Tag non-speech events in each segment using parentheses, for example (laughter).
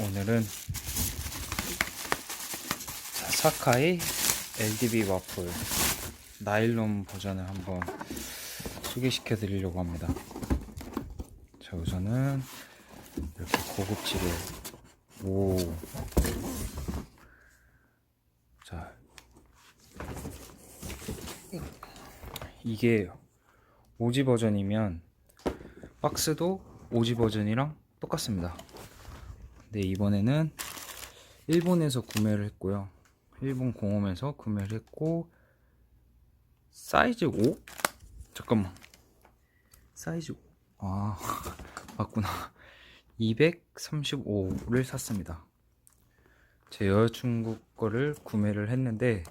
오늘은 자, 사카이 LDB 와플 나일론 버전을 한번 소개시켜 드리려고 합니다. 자, 우선은 이렇게 고급지게 오. 자. 이게 오지 버전이면 박스도 오지 버전이랑 똑같습니다. 근데 이번에는 일본에서 구매를 했고요. 일본 공홈에서 구매를 했고 사이즈 5? 잠깐만. 사이즈 5. 아, (laughs) 맞구나. 235를 샀습니다. 제 여자친구 거를 구매를 했는데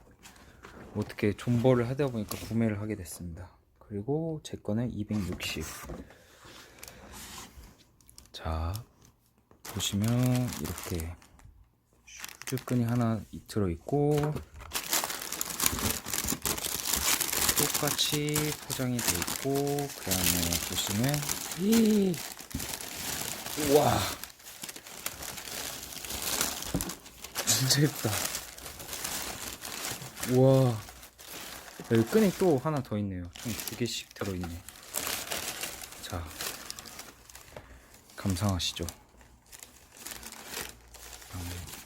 어떻게 존버를 하다 보니까 구매를 하게 됐습니다. 그리고 제 거는 260. 자, 보시면 이렇게 슈즈끈이 하나 들어있고 똑같이 포장이 돼 있고 그 다음에 보시면 이 우와. 진짜 예쁘다. 우와. 여기 끈이 또 하나 더 있네요. 총 두 개씩 들어있네. 자 감상하시죠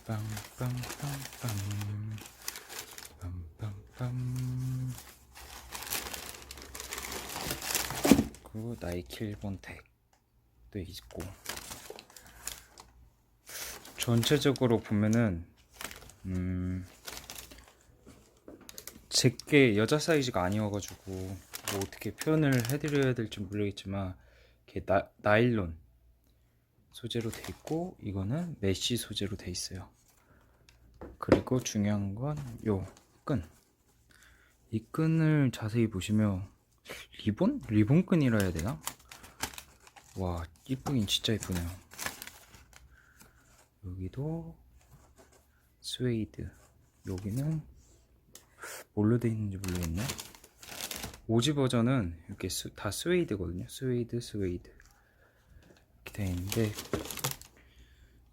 빰빰빰빰빰빰빰 그 나이키 일본 택도 있고 전체적으로 보면은 음 제게 여자 사이즈가 아니어가지고 뭐 어떻게 표현을 해드려야 될지 모르겠지만 이게 나, 나일론 소재로 돼 있고 이거는 메쉬 소재로 돼 있어요. 그리고 중요한 건 요 끈. 이 끈을 자세히 보시면 리본? 리본 끈이라 해야 되나? 와 이쁘긴 진짜 이쁘네요. 여기도 스웨이드. 여기는 뭘로 돼 있는지 모르겠네. 오지 버전은 이렇게 스, 다 스웨이드거든요. 스웨이드, 스웨이드. 이렇게 돼 있는데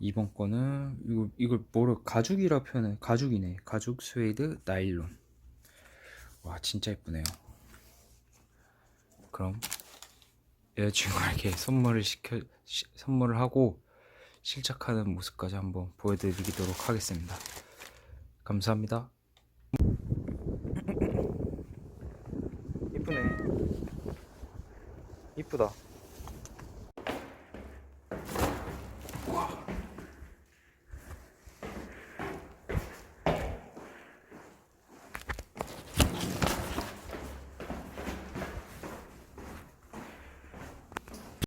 이번 거는 이거 이걸 뭐로 가죽이라 표현해 가죽이네. 가죽 스웨이드 나일론. 와 진짜 예쁘네요. 그럼 여자친구에게 (laughs) 선물을 시켜 시, 선물을 하고 실착하는 모습까지 한번 보여드리도록 하겠습니다. 감사합니다. 이쁘네. 이쁘다